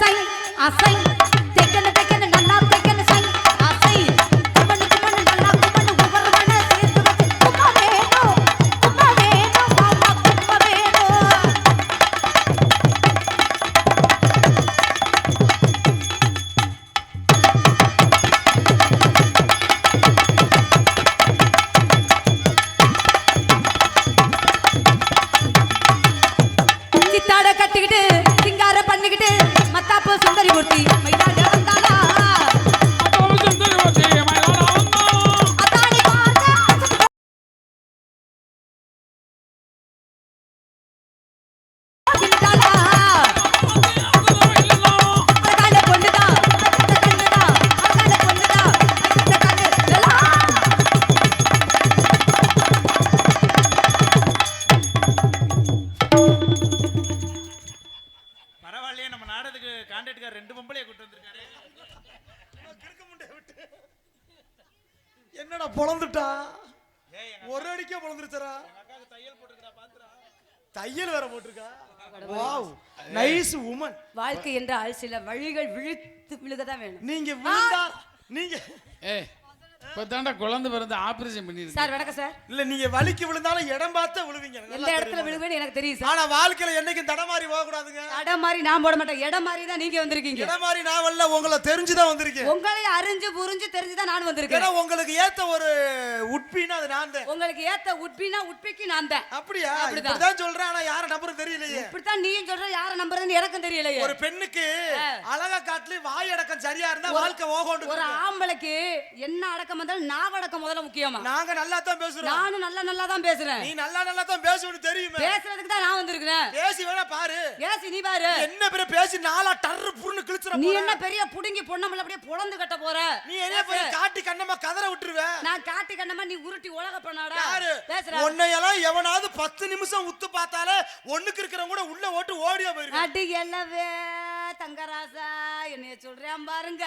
சை அசை. தெக்கன தெக்கன நல்லா தெக்கன சை. அசை. நல்லா சேர்த்து வச்சு வேணும் வேணும். மாமா வேணும். சித்தாட கட்டிக்கிட்டு சிங்கார பண்ணிக்கிட்டு மத்தாப்பு சுந்தரிமூர்த்தி. கான்ட்ராக்ட்கார் ரெண்டு பொம்பளைய கூட்டு வந்திருக்காரு. என்னடா பொழந்துட்டா? ஏய் எங்க ஒரு அடிக்கே பொழந்துருச்சரா தையல் போட்டுக்கிறா பாத்துறா தையல் வேற போட்டிருக்கா? வாவ். நைஸ் உமன் வாழ்க்கை என்றால் சில வழிகள் விழுத்து விழுகதான் வேணும். நீங்க விழுந்தா நீங்க ஏய் இப்போ தாண்டா குழந்தை பிறந்து ஆபரேஷன் பண்ணிருக்கு சார் வணக்கம் சார். இல்ல நீங்க வலிக்கு விழுந்தாலும் இடம் பார்த்தா விழுவீங்க. எந்த இடத்துல. விழுவேன்னு எனக்கு தெரியும் சார். ஆனா வாழ்க்கையில என்னைக்கும் தடமாறி போக கூடாதுங்க மாதிரி நான் போட மாட்டேன். இடம் மாதிரி தான் நீங்க வந்திருக்கீங்க. இடம் மாதிரி நான் வரல உங்களை தெரிஞ்சுதான் வந்திருக்கேன். உங்களை அறிஞ்சு புரிஞ்சு தெரிஞ்சுதான் நான் வந்திருக்கேன். ஏன்னா உங்களுக்கு ஏத்த ஒரு உட்பின்னா அது நான் தான். உங்களுக்கு ஏத்த உட்பினா உட்பிக்கு நான் தான். அப்படியா? அப்படிதான். இப்படிதான் சொல்றேன் ஆனா யார நம்பரும் தெரியலையே. இப்படித்தான் நீயும் சொல்ற யார நம்புறதுன்னு எனக்கும் தெரியலையே. ஒரு பெண்ணுக்கு அழகா காட்டுல வாய் அடக்கம் சரியா இருந்தா வாழ்க்கை ஒரு ஓகோண்டு ஆம்பளைக்கு என்ன அடக்கம் வந்தாலும் நாவடக்கம் முதல்ல முக்கியமா? நாங்க நல்லா தான் பேசுறோம். நானும் நல்லா நல்லா தான் பேசுறேன். நீ நல்லா நல்லா தான் பேசுவேன்னு தெரியுமே. பேசுறதுக்கு தான் நான் வந்திருக்கிறேன். பேசி வேணா பாரு. ஏசி நீ பாரு. என்ன பெரிய பேசி நாளா டர்ரு புருன்னு கிழிச்சிட நீ. என்ன பெரிய புடுங்கி பொண்ணமல்ல அப்படியே பொழந்து கட்ட போற? நீ என்ன பெரிய காட்டி கண்ணமா கதற விட்டுருவ? நான் காட்டி கண்ணமா நீ உருட்டி உலக பண்ணாடா. யாரு? பேசுற உன்னையெல்லாம் எவனாவது பத்து நிமிஷம் உத்து பார்த்தாலே ஒண்ணுக்கு இருக்கிறவங்க கூட உள்ள ஓட்டு ஓடியா போயிருக்க அடி எல்லவே தங்கராசா என்னைய சொல்றேன் பாருங்க.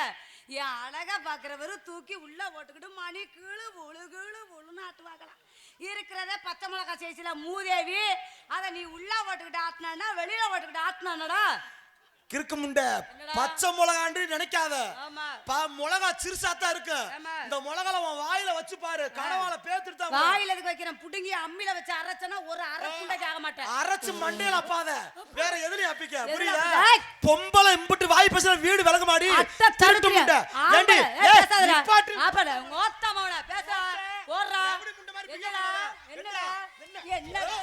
என் அழகா பாக்குறவரு தூக்கி உள்ள போட்டுக்கிட்டு மணி கீழு உழு கீழு உழுன்னு ஆட்டுவாங்களாம். இருக்கிறதே பச்சை மிளகாய் சேச்சில மூதேவி அதை நீ உள்ள போட்டுக்கிட்டு ஆட்டினா வெளியில போட்டுக்கிட்டு ஆட்டினானடா கிறுக்கு முண்டை. பச்சை மிளகாண்டு நினைக்காத. மிளகா சிறுசாத்தான் இருக்கு. இந்த மிளகால உன் வாயில வச்சு பாரு கடவால பேத்துட்டு தான் வாயில எதுக்கு வைக்கிறேன்? புடுங்கி அம்மில வச்சு அரைச்சனா ஒரு அரை புண்டைக்கு ஆக மாட்டேன். அரைச்சு மண்டையில அப்பாத. வேற அப்பிக்க. எதுல புரியல அப்பிக்க? ஏய்! பொம்பளை இம்புட்டு வாய் பேசுற வீடு விளங்க மாடி திருட்டு? முண்டை. ஏண்டி. நிப்பாட்டு. ஆப்பட, பேச, என்னடா? என்னடா? என்னடா,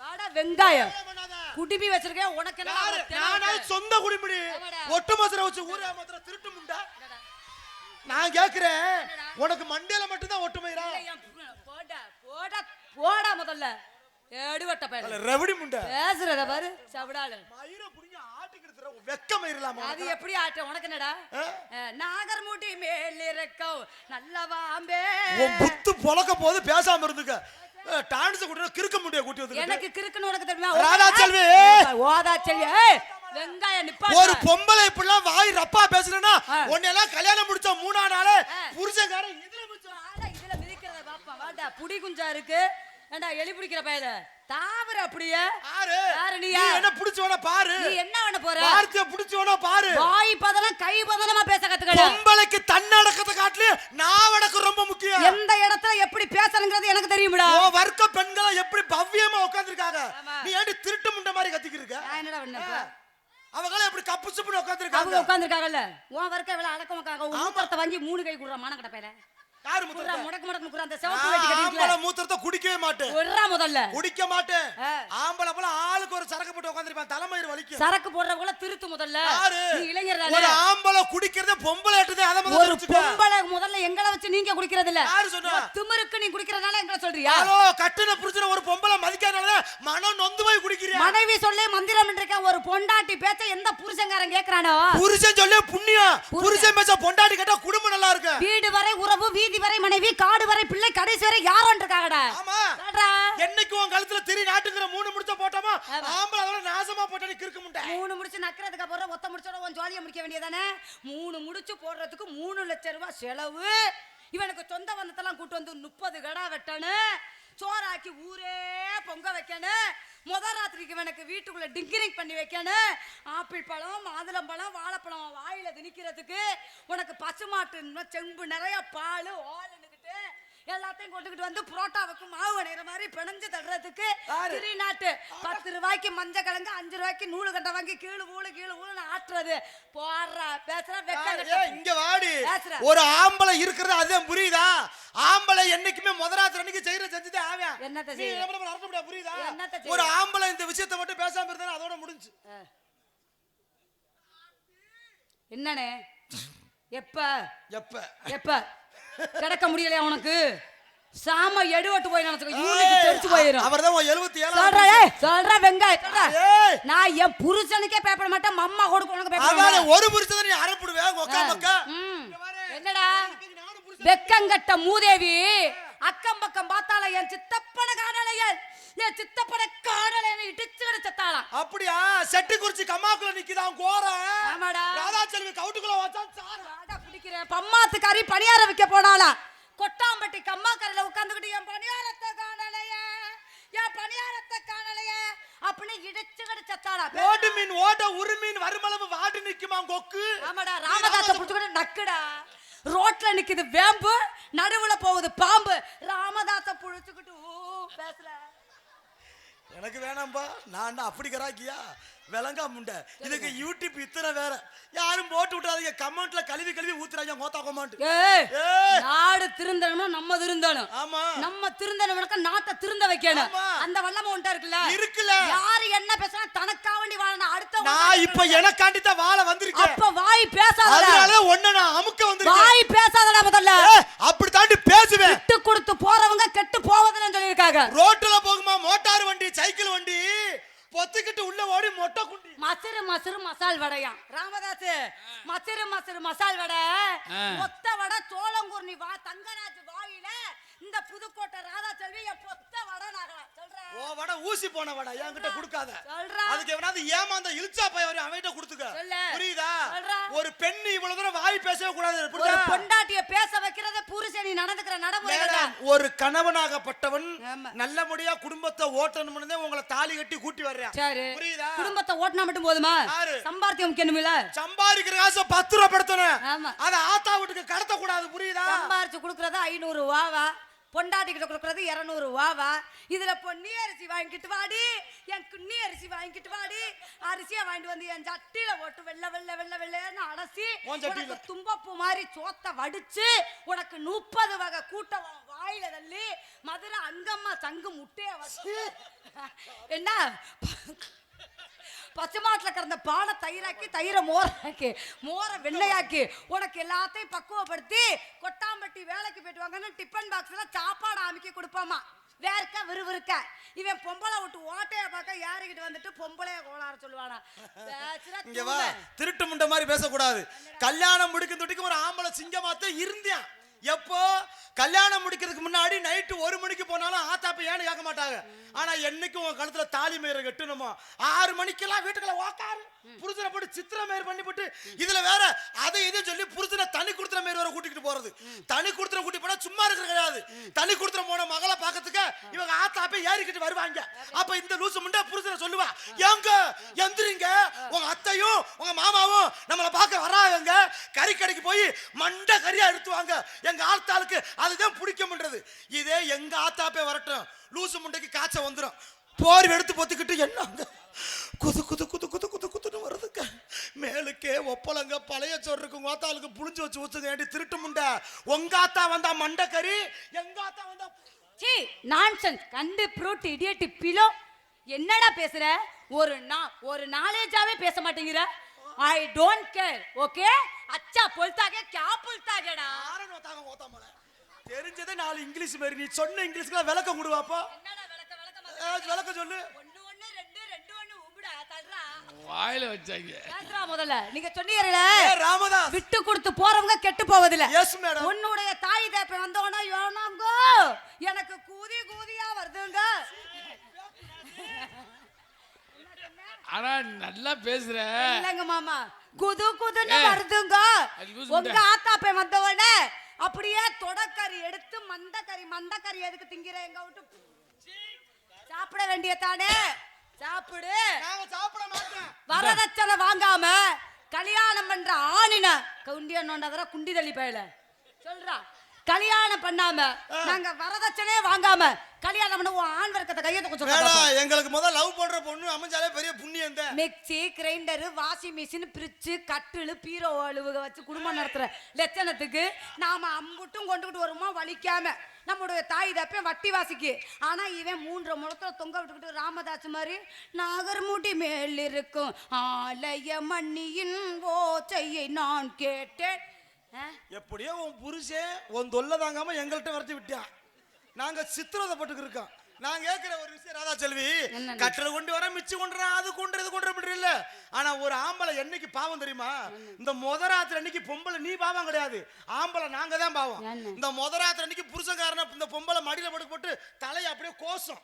வாடா, வெங்காயம். குடிமி வச்சிருக்கேன் உனக்கு என்ன இருக்கு? சொந்த ஆமாடா. ஒட்டு மோசரை வச்சு ஊரே மாத்திர திருட்டு முண்டை. நான் கேக்குறேன். உனக்கு மண்டையில மட்டும்தான் ஒட்டுமைரா போடா, போடா, போடா முதல்ல. எடுவட்ட பயல ரெவடி முண்டை. பேசுறத பாரு சவடால மயிரை புடிங்க ஆட்டுக்கிட்டு வெக்க மயிரலாமா அது எப்படி ஆட்ட? உனக்கு என்னடா? ஆ? அஹ், நாகர்முடி மேல் உன் புத்து பொழக்க போது பேசாம இருந்துக்க. டான்ஸ் கூட்டி கிறுக்க முடிய கூட்டி வந்து எனக்கு கிறுக்குன்னு உனக்கு தெரியுமா? ராதா செல்வி. ஓதா செல்வி! வெங்காயம் நிப்பா ஒரு பொம்பளை இப்படிலாம் வாய் ரப்பா பேசுறேன்னா ஆ. உன்னையெல்லாம் கல்யாணம் முடிச்ச மூணா நாளே ஆ. புருஷன்காரன் இதுல மிச்சம். ஆனா இதுல மிதிக்கிறத பாப்பா. வாடா புடி குஞ்சா இருக்கு. ஏண்டா எலி பிடிக்கிற பயல தாவர அப்படியே. யாரு யாரு நீ? என்ன புடிச்சு வேணா பாரு. நீ என்ன பண்ண போற? வார்த்தைய புடிச்சு வேணா பாரு. வாய் பதலம் கை பதலமா பேச கத்துக்கடா பொம்பளைக்கு தன்னடக்கத்தை காட்டிலே நாவடக்கம் ரொம்ப முக்கியம் எந்த இடத்துல பேசணுங்கிறது எனக்கு தெரியும்டா. உன் வர்க்க பெண்களை எப்படி பவ்யமா உட்கார்ந்திருக்காங்க. நீ ஏன்டி திருட்டு முண்டை மாதிரி கத்திக்கிட்டு இருக்க? நான் என்னடா பண்ண அவங்கள எப்படி கப்பு சுப்புன்னு அவங்க உட்கார்ந்திருக்காங்க உட்காந்துருக்காங்கல்ல உன் வர்க்க இவ்வளவு அடக்கம் உட்காங்க ஊப்பரத்தை வாங்கி மூணு கை குடுறா மான கடை பையல யாரு முத்துறா முடக்கு முடக்கு அந்த செவப்பு வெட்டி ஆம்பளை கட்டிக்கல மூத்திரத்தை குடிக்கவே மாட்டேன். முதல்ல. குடிக்க மாட்டேன். ஆம்பளை போல ஆளுக்கு ஒரு சரக்கு போட்டு உட்காந்துருப்பான் தலைமயிர் வலிக்கும். சரக்கு போடுறவங்கள திருத்து முதல்ல. நீ இளைஞர் ஒரு தானே ஆம்பளை குடிக்கிறதே பொம்பளை எட்டுதே அதை முதல்ல ஒரு. பொம்பளை முதல்ல எங்களை வச்சு நீங்க குடிக்கிறது இல்ல யாரு சொன்னா? திமிருக்கு நீ குடிக்கிறதுனால எங்களை சொல்றியா? ஹலோ கட்டுன புரிச்சுன ஒரு பொம்பளை மதிக்காதனால மனம் நொந்து போய் குடிக்கிறியா? மனைவி சொல்லி மந்திரம் இருக்க ஒரு பொண்டாட்டி பேச்ச எந்த புருஷங்காரன் கேக்குறானோ? புருஷன் சொல்லி புண்ணியம். புருஷன். பொண்டாட்டி கேட்டா குடும்பம் நல்லா இருக்கு வீடு வரை உறவு வீதி வரை மனைவி காடு வரை பிள்ளை கடைசி வரை யாரும் இருக்காங்கடா ஆமா. என்னைக்கு உன் கழுத்துல திரி நாட்டுங்கிற மூணு முடிச்ச போட்டோமா ஆமா. ஆம்பளை அதோட நாசமா போட்டாடி கிறுக்க முட்டை. மூணு முடிச்சு நக்கிறதுக்கு அப்புறம் ஒத்த முடிச்சோட உன் ஜாலியை முடிக்க வேண்டியதானே மூணு முடிச்சு போடுறதுக்கு மூணு லட்சம் ரூபாய் செலவு. இவனுக்கு சொந்த வந்தத்தெல்லாம் கூட்டு வந்து முப்பது கடா வெட்டணும் சோறாக்கி ஊரே பொங்க வைக்கணும் முத ராத்திரிக்கு இவனுக்கு வீட்டுக்குள்ள டிங்கிரிங் பண்ணி வைக்கணும் ஆப்பிள் பழம் மாதுளம்பழம் வாழைப்பழம் வாயில திணிக்கிறதுக்கு உனக்கு பசுமாட்டு இன்னும் செம்பு நிறைய பால் ஓலனுக்கிட்டு எல்லாத்தையும் கொண்டுகிட்டு வந்து புரோட்டாவுக்கு மாவு அணைகிற மாதிரி பிணைஞ்சு தள்ளுறதுக்கு யாரு? திருநாட்டு பத்து ரூபாய்க்கு மஞ்சள் கிழங்கு அஞ்சு ரூபாய்க்கு நூலு கண்டை வாங்கி கீழு ஊழு கீழு ஊழுன்னு ஆட்டுறது. போடுற பேசுற கட்ட இங்க வாடி. ஒரு ஆம்பளை இருக்கிறது அதுதான் புரியுதா? ஆம்பளை என்னைக்குமே முதலாத்திர அன்னைக்கு செய்யற செஞ்சுதான் ஆவேன். என்னத்த புரியுதா? ஒரு ஆம்பளை இந்த விஷயத்தை மட்டும் பேசாம இருந்தா அதோட முடிஞ்சு. என்னண்ணே? எப்ப? எப்ப? எப்ப? கிடக்க முடியலையா உனக்கு? சாம எடுவட்டு போய் தெரிச்சு போயிரும். அவர்தான் உன் எழுபத்தி ஏய் சொல்ற சொல்ற. ஏய். நான் என் புருஷனுக்கே பேப்பட மாட்டேன் மம்மா கொடுக்க உனக்கு பேப்பட ஒரு புருஷன் நீ அரப்புடுவேன் உக்கா மக்கா என்னடா? வெக்கங்கட்ட மூதேவி அக்கம் பக்கம் பார்த்தால என் சித்தப்பன காணலையன் என் சித்தப்பன காணலைன்னு இடிச்சு செத்தாளாம். அப்படியா? செட்டு குறிச்சி கம்மாக்குள்ள நிக்குதான் கோரம் ஆமாடா. ராதாச்செல்வி கவுட்டுக்குள்ள வச்சான் சாரு? வாடா பிடிக்கிறேன் பம்மாத்து கறி பணியார வைக்க போனாளா? கொட்டாம்பட்டி கம்மாக்கரையில உட்காந்துக்கிட்டு என் பணியாரத்தை காணலையே என் பணியாரத்தை காணலையே அப்படின்னு இடிச்சுக்கிட்டு செத்தாளா. ஓட்டு மீன் ஓட்ட உரு மீன் வருமளவு வாடி நிக்குமா கொக்கு? ஆமாடா ராமதாச புடிச்சுக்கிட்டு நக்குடா. ரோட்ல நிக்குது வேம்பு நடுவுல போகுது பாம்பு. ராமதாச புடிச்சுக்கிட்டு ஊ பேசுற எனக்கு வேணாம்பா நான் அப்படி கராக்கியா விளங்கா முண்டை. இதுக்கு யூடியூப் இத்தனை வேற யாரும் போட்டு விட்டாதீங்க கமெண்ட்ல கழுவி கழுவி ஊத்துறாங்க மோத்தா கமெண்ட் நாடு திருந்தணும்னா நம்ம திருந்தணும். ஆமா. நம்ம திருந்தனவனுக்கு நாட்டை திருந்த வைக்கணும். அந்த வல்லம உண்டா இருக்குல்ல? இருக்குல்ல. யாரு என்ன பேசுறா தனக்கா வேண்டி வாழணும் அடுத்த நான் இப்ப எனக்காண்டி தான் வாழ வந்திருக்கேன். அப்ப வாய் பேசாதடா. அதனால ஒண்ணு நான் அமுக்க வந்திருக்கேன். வாய் பேசாதடா முதல்ல. அப்படி தாண்டி பேசுவேன். விட்டு கொடுத்து போறவங்க கெட்டு போவதில்லைன்னு சொல்லியிருக்காங்க. ரோட்டுல போகுமா? மோட்டார் வண்டி சைக்கிள் வண்டி. பொத்துக்கிட்டு உள்ள ஓடி மொட்டை குண்டி. மசரு மசரு மசால் வடையா ராமதாஸ் மசரு மசரு மசால் வடை. மொத்த வடை சோளங்குர்ணி வா தங்கராஜ் வாயில இந்த புதுக்கோட்டை ராதா செல்வி என் நாகலாம் ஓ வடை ஊசி போன வடை என்கிட்ட கொடுக்காத. அதுக்கு எவனாவது ஏமாந்த இழுச்சா பைய வரையும் அவன்கிட்ட கொடுத்துக்க. புரியுதா. ஒரு பெண் இவ்வளவு தூரம் வாய் பேசவே கூடாது ஒரு? பொண்டாட்டிய பேச வைக்கிறத புருஷனி நடந்துக்கிற மேடம், ஒரு கணவனாகப்பட்டவன். நல்லபடியா குடும்பத்தை ஓட்டணும்னு உங்களை தாலி கட்டி கூட்டி வர்றேன். சரி. புரியுதா? குடும்பத்தை ஓட்டினா மட்டும் போதுமா? யாரு? சம்பாத்தியம் முக்கியமில்ல சம்பாதிக்கிற காசை பத்து ரூபா படுத்தணும். ஆமா. அத ஆத்தா வீட்டுக்கு கடத்த கூடாது புரியுதா? சம்பாரிச்சு கொடுக்கறது ஐநூறு வாவா பொண்டாட்டி கிட்ட கொடுக்கறது இருநூறு வாவா? இதுல பொன்னி அரிசி வாங்கிட்டு வாடி. என் குன்னி அரிசி வாங்கிட்டு வாடி. அரிசியை வாங்கிட்டு வந்து என் சட்டியில போட்டு வெள்ளை வெள்ளை வெள்ளை வெள்ளைன்னு அலசி? உனக்கு தும்பப்பூ மாதிரி சோத்த வடிச்சு உனக்கு முப்பது வகை கூட்ட வா- வாயில தள்ளி மதுரை அங்கம்மா சங்கு முட்டைய வச்சு. என்ன? பச்சைமாட்டில் கிடந்த பாலை தயிராக்கி தயிரை மோராக்கி மோரை வெள்ளையாக்கி உனக்கு எல்லாத்தையும் பக்குவப்படுத்தி கொட்டாம்பட்டி வேலைக்கு போயிட்டு வாங்கன்னு டிஃபன் பாக்ஸ்ல சாப்பாடு அமைக்க கொடுப்பாமா? வேர்க்க விறுவிறுக்க. இவன் பொம்பளை விட்டு ஓட்டைய பார்க்க யாருக்கிட்டு வந்துட்டு பொம்பளைய கோளாறு சொல்லுவானா. திருட்டு முண்டை மாதிரி பேசக்கூடாது. கல்யாணம் முடிக்கும் தொட்டிக்கு ஒரு ஆம்பளை சிங்கமாத்த இருந்தேன் எப்போ கல்யாணம் முடிக்கிறதுக்கு முன்னாடி நைட்டு ஒரு மணிக்கு போனாலும் ஆத்தாப்ப ஏன்னு கேட்க மாட்டாங்க. ஆனா என்னைக்கும் உன் கழுத்துல தாலி மயிரை கட்டணுமோ? ஆறு மணிக்கெல்லாம் வீட்டுக்குள்ள உக்காரு. புருஷனை போட்டு சித்திர மயிர் பண்ணி போட்டு இதுல வேற அதை இதை சொல்லி புருஷனை தனி குடுத்துற மயிர் வேற கூட்டிட்டு போறது. தனி குடுத்துற கூட்டி போனா சும்மா இருக்கிற கிடையாது. தனி குடுத்துற போன மகளை பாக்கிறதுக்கு இவங்க ஆத்தாப்ப ஏறிக்கிட்டு வருவாங்க. அப்ப இந்த லூசு முண்டா புருஷனை சொல்லுவா எங்க எந்திரிங்க. உங்க அத்தையும் உங்க மாமாவும் நம்மளை பார்க்க வராங்க கறி கடைக்கு போய் மண்டை கறியா எடுத்துவாங்க. எங்க ஆத்தாளுக்கு அதுதான் பிடிக்கும்ன்றது. இதே எங்க ஆத்தாப்பே வரட்டும். லூசு முண்டைக்கு காய்ச்சல் வந்துடும் போர் எடுத்து பொத்துக்கிட்டு என்னங்க? குது குது குது குது குது குதுன்னு வருதுங்க. மேலுக்கே ஒப்பலங்க பழைய சோறு இருக்கு உங்க ஆத்தாளுக்கு புளிஞ்சு வச்சு ஊத்துங்க. ஏண்டி திருட்டு முண்டை? உங்க ஆத்தா வந்தா மண்டை எங்க ஆத்தா வந்தா சீ நான்சென்ஸ் கண்டு ப்ரூட் இடியட்டி பிலோ என்னடா பேசுற? ஒரு நா ஒரு நாலேஜாவே பேச மாட்டேங்கிற. ஐ டோன்ட் கேர் ஓகே அச்சா பொல்தாகே கே பொல்தாகேடா யாரும் ஓத்தாங்க ஓத்தாமல தெரிஞ்சதே நாலு இங்கிலீஷ் மாதிரி நீ சொன்ன இங்கிலீஷ்க்குலாம் விளக்கம் கொடுவாப்போ என்னடா விளக்க விளக்க ஏ, விளக்கம் சொல்லு. ஒன்னு ஒன்னு ரெண்டு ரெண்டு ஒன்னு உம்புடா தள்ளுறா. வாயில வச்சாங்க. பேசுறா முதல்ல. நீங்க சொன்னீங்கல்ல? ஏ ராமதாஸ். விட்டு கொடுத்து போறவங்க கெட்டு போவதில்ல. எஸ் மேடம் உன்னுடைய தாய் தேப்ப வந்தோன்னா யோனாங்கோ எனக்கு கூதி கூதியா வருதுங்க. ஆனா நல்லா பேசுற. இல்லங்க மாமா. குது குதுன்னு வருதுங்க. உங்க முண்டை. ஆத்தாப்பை வந்தவொடனே அப்படியே தொடக்கறி எடுத்து மந்தக்கறி மந்தக்கறி எதுக்கு திங்கிற எங்க விட்டு சாப்பிட வேண்டியதானே? சாப்பிடு. நாங்க சாப்பிட மாட்டேன் வரதட்சணை வாங்காம கல்யாணம் பண்ற ஆணின குண்டிய நோண்டாதர குண்டி தள்ளி பயல. சொல்றா. கல்யாணம் பண்ணாம நாங்க வரதட்சணையே வாங்காம கல்யாணம் பண்ண உன் ஆண் வர்க்கத்தை கொஞ்சம் வேணாம் எங்களுக்கு முதல் லவ் பண்ற பொண்ணு அமைஞ்சாலே பெரிய புண்ணியம் தான். Mixie grinder washing machine fridge கட்டிலு bureau அழுவுக வச்சு குடும்பம் நடத்துற லட்சணத்துக்கு நாம அம்புட்டும் கொண்டுகிட்டு வருமா வலிக்காம? நம்முடைய தாய் தப்பே வட்டி வாசிக்கு ஆனா இவன் மூன்று முழத்துல தொங்க விட்டுக்கிட்டு ராமதாஸ் மாதிரி நாகர்முடி மேல் இருக்கும். ஆலய மண்ணியின் ஓச்சையை நான் கேட்டேன்? எப்படியோ உன் புருஷன் உன் தொல்லை தாங்காம எங்கள்கிட்ட விரட்டி விட்டான் நாங்க சித்திரதைப்பட்டு இருக்கோம். நான் கேட்கிற ஒரு விஷயம் ராதா செல்வி? கட்டில கொண்டு வர மிச்சு கொண்டு அது கொண்டு இது கொண்டு வர இல்ல. ஆனா ஒரு ஆம்பளை என்னைக்கு பாவம் தெரியுமா? இந்த முதராத்திரி அன்னைக்கு பொம்பளை நீ பாவம் கிடையாது. ஆம்பளை நாங்க தான் பாவம்? இந்த முதராத்திரி அன்னைக்கு புருஷன்காரன இந்த பொம்பளை மடியில படுக்க போட்டு தலையை அப்படியே கோசம்.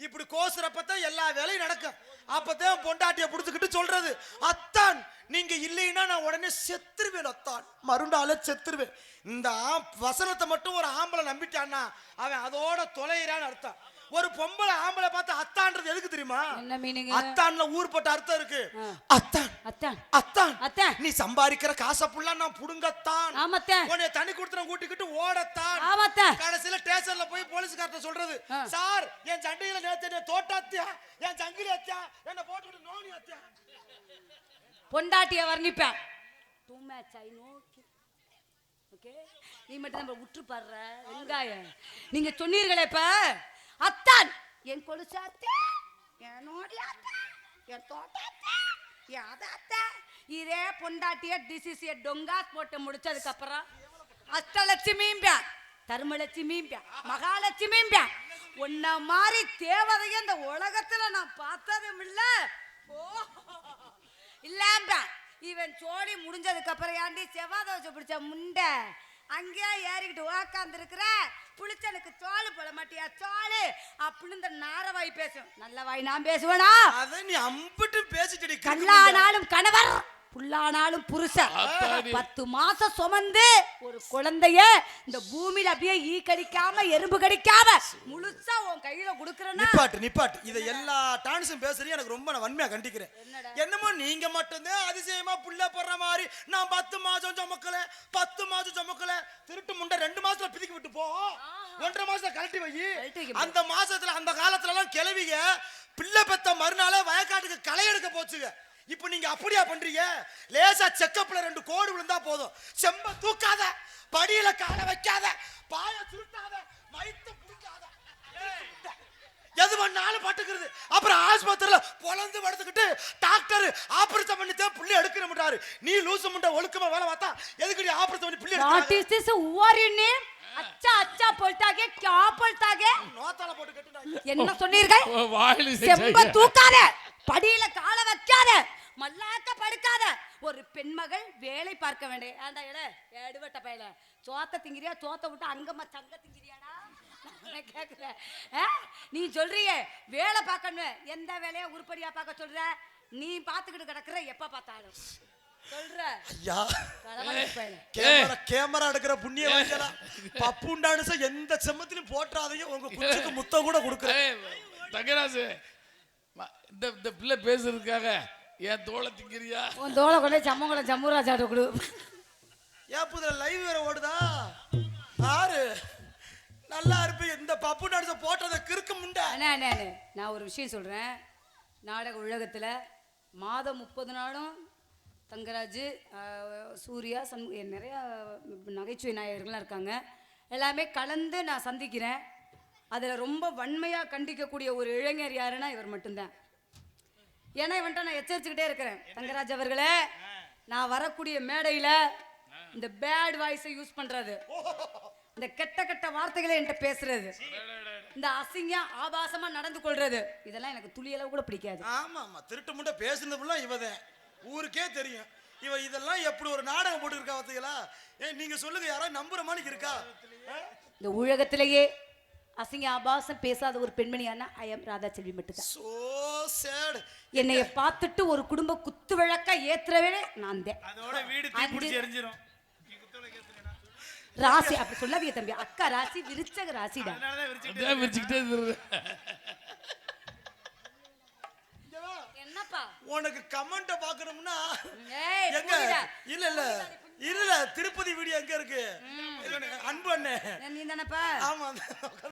இப்படி கோசுறப்பதான் எல்லா வேலையும் நடக்கும். அப்பதான் பொண்டாட்டிய புடிச்சுக்கிட்டு சொல்றது. அத்தான் நீங்க இல்லைன்னா நான் உடனே செத்துருவேன் அத்தான். மறுநாளே செத்துருவேன். இந்த வசனத்தை மட்டும் ஒரு ஆம்பளை நம்பிட்டான்னா அவன் அதோட தொலைகிறான்னு அர்த்தம். ஒரு பொம்பளை ஆம்பளை பார்த்து அத்தான்றது எதுக்கு தெரியுமா? அத்தான்ல ஊர்பட்ட அர்த்தம் இருக்கு. அத்தான். அத்தான். அத்தான். அத்தான். நீ சம்பாதிக்கிற காசை புள்ளா நான் புடுங்கத்தான். உன்னை தனி கொடுத்து கூட்டிக்கிட்டு ஓடத்தான். கடைசியில ஸ்டேஷன்ல போய் போலீஸ்கார்ட்ட சொல்றது. சார் என் சண்டையில நேத்து என்ன தோட்டாத்தியா? என் சங்கிலி அத்தியா? என்ன போட்டுக்கிட்டு நோனி அத்தியா? பொண்டாட்டிய வர்ணிப்பேன். Too much I know okay நீ மட்டும் நம்ம விட்டு பாடுற வெங்காயம். நீங்க சொன்னீர்களே இப்ப அத்தான்! என் கொலுசு அத்தை என் நோடி அத்தை என் தோட்ட என் அத அத்தை. இதே பொண்டாட்டிய டிசிசிய டொங்காஸ் போட்டு முடிச்சதுக்கு அப்புறம் அஷ்டலட்சுமியும் தர்மலட்சுமியும் மகாலட்சுமியும் உன்ன மாதிரி தேவதைய இந்த உலகத்துல நான் பார்த்ததும் இல்ல இல்லாம இவன் சோடி முடிஞ்சதுக்கு அப்புறம் ஏன்டி செவ்வாய் தோசை பிடிச்ச முண்டை. அங்கேயே ஏறிக்கிட்டு உக்காந்து இருக்கிற புளிச்சனுக்கு சோறு போட மாட்டியா சோறு அப்படின்னு இந்த நாரவாய் பேசும். நல்ல வாய் நான் பேசுவேனா? அத நீ அம்பிட்டு பேசிட்டடி கல்லானாலும் கணவர். புல்லானாலும் புருஷன். பத்து மாசம் சுமந்து ஒரு குழந்தைய இந்த பூமியில அப்படியே ஈ கடிக்காம எறும்பு கடிக்காம முழுசா உன் கையில குடுக்கறேன்னா நிப்பாட்டு நிப்பாட்டு. இதை எல்லா டான்ஸும் பேசுறீங்க எனக்கு ரொம்ப நான் வன்மையா கண்டிக்கிறேன். என்னமோ நீங்க மட்டும்தான் அதிசயமா புள்ள போடுற மாதிரி. நான் பத்து மாசம் சுமக்கல பத்து மாசம் சுமக்கல. திருட்டு முண்டை ரெண்டு மாசத்துல பிதிக்கி விட்டு போ. ஒன்றரை மாசத்துல கழட்டி வை. அந்த மாசத்துல அந்த காலத்துல எல்லாம் கிளவிங்க பிள்ளை பெத்த மறுநாளே வயக்காட்டுக்கு களை எடுக்க போச்சுங்க. இப்போ நீங்க அப்படியா பண்றீங்க? லேசா செக்கப்ல ரெண்டு கோடு விழுந்தா போதும். செம்ப தூக்காத படியில காலை வைக்காத பாய சுருட்டாத வயித்து புடிக்காத. எது பண்ணாலும் பட்டுக்கிறது. அப்புறம் ஆஸ்பத்திரியில பொழந்து படுத்துக்கிட்டு டாக்டர் ஆபரேஷன் பண்ணி தான் புள்ளி எடுக்கணும்ன்றாரு நீ லூசு முண்டை ஒழுக்கமா வேலை பார்த்தா எதுக்கு நீ ஆபரேஷன் பண்ணி புள்ளி your name? அச்சா அச்சா போல்டாகே கியா போல்டாகே நோத்தால போட்டு கட்டுனாங்க என்ன சொன்னீர்கள்? வாயில செம்ப தூக்காத படியில கால வைக்காத. மல்லாக்க படுக்காத. ஒரு பெண்மகள் வேலை பார்க்க வேண்டிய ஏண்டா இட எடுவட்ட பையல. சோத்த திங்கிறியா? சோத்த விட்டு அங்கம்மா சங்க திங்கிறியாடா? ஆ? நீ சொல்றியே. வேலை பார்க்கணும். எந்த வேலையை உருப்படியா பார்க்க சொல்ற? நீ பார்த்துக்கிட்டு கிடக்குற எப்ப பார்த்தாலும். கேமரா கேமரா எடுக்கிற புண்ணிய பப்புண்டானுச எந்த செம்மத்திலும் போட்டுறாதீங்க உங்க முத்தம் கூட கொடுக்குறேன். தங்கராசு. இந்த இந்த பிள்ளை பேசுறதுக்காக என் தோலை திங்கிறியா? உன் தோலை கொண்டு சம்மங்குளம் சம்மூராஜாட்ட கொடு. ஏன் புதுல லைவ் வேற ஓடுதா? ஆறு. நல்லா இருப்பீங்க இந்த பப்புண்டானுச போட்டதை கிறுக்கு முண்டை. அண்ணே அண்ணே அண்ணே. நான் ஒரு விஷயம் சொல்கிறேன் நாடக உலகத்தில் மாதம் முப்பது நாளும் தங்கராஜ் ஆஹ், சூர்யா சண் நிறையா நகைச்சுவை நாயகர்கள்லாம் இருக்காங்க. எல்லாமே கலந்து நான் சந்திக்கிறேன். அதில் ரொம்ப வன்மையாக கண்டிக்கக்கூடிய ஒரு இளைஞர் யாருன்னா இவர் மட்டும்தான். ஏன்னா இவன்ட்ட நான் எச்சரிச்சுக்கிட்டே இருக்கிறேன். தங்கராஜ் அவர்களே நான் வரக்கூடிய மேடையில் இந்த பேட் வாய்ஸை யூஸ் பண்ணுறது இந்த கெட்ட கெட்ட வார்த்தைகளை என்கிட்ட பேசுறது. இந்த அசிங்கம் ஆபாசமா நடந்து கொள்றது. இதெல்லாம் எனக்கு துளியளவு கூட பிடிக்காது. ஆமா ஆமா திருட்டு முண்டை பேசுனதுலாம் இவதே ஊருக்கே தெரியும். இவ இதெல்லாம் எப்படி ஒரு நாடகம் போட்டு இருக்கா பார்த்தீங்களா ஏன் நீங்க சொல்லுங்க யாராவது நம்புற மாதிரி இருக்கா? இந்த உலகத்திலேயே அசிங்க ஆபாசம் பேசாத ஒரு பெண்மணியானா ஐ எம் ராதா செல்வி மட்டும்தான். சோ சேட் என்னைய பார்த்துட்டு ஒரு குடும்ப குத்து விளக்கா ஏத்துறவே நான் தான். அதோட வீடு தீப்பிடிச்சு எரிஞ்சிரும்? ராசி அப்படி சொல்லாதீங்க தம்பி. அக்கா ராசி விருச்சக ராசிடா. என்னப்பா? உனக்கு கமெண்ட பாக்கணும்னா ஏய் எங்க. இல்ல இல்ல. இல்ல திருப்பதி வீடியோ எங்க இருக்கு? அன்பு அண்ணே. நீ தானப்பா? ஆமா.